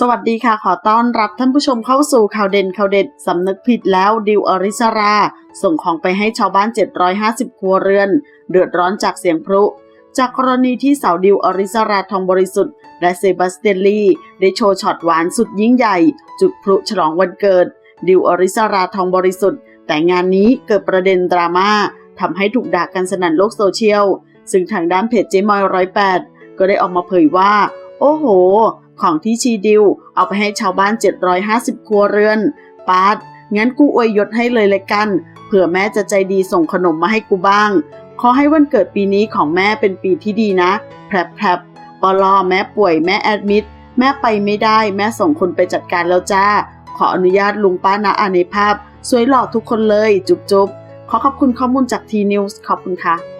สวัสดีค่ะ ขอต้อนรับท่านผู้ชมเข้าสู่ข่าวเด่นข่าวเด็ดสำนึกผิดแล้วดิวอริสรา ส่งของไปให้ชาวบ้าน 750 ครัวเรือน เดือดร้อนจากเสียงพลุ จากกรณีที่สาวดิวอริสราทองบริสุทธิ์ และเซบาสเตียนลีได้โชว์ช็อตหวานสุดยิ่งใหญ่ จุดพลุฉลองวันเกิด ดิวอริสราทองบริสุทธิ์ แต่งานนี้เกิดประเด็นดราม่าทำให้ถูกด่ากันสนั่นโลกโซเชียลซึ่งทางด้านเพจเจมอยร้อยแปดก็ได้ออกมาเผยว่า โอ้โห ของที่ชีดิว เอาไปให้ชาวบ้าน 750 ครัวเรือนปาดงั้นกูอวยยศให้เลยเละกัน เผื่อแม่จะใจดีส่งขนมมาให้กูบ้าง ขอให้วันเกิดปีนี้ของแม่เป็นปีที่ดีนะแพรบแพรบปลอแม่ป่วยแม่แอดมิดแม่ไปไม่ได้ แม่ส่งคนไปจัดการแล้วจ้า ขออนุญาตลุงป้านาอาในภาพ สวยหล่อทุกคนเลย จุบจุบขอขอบคุณข้อมูลจากทีนิวส์ขอบคุณค่ะ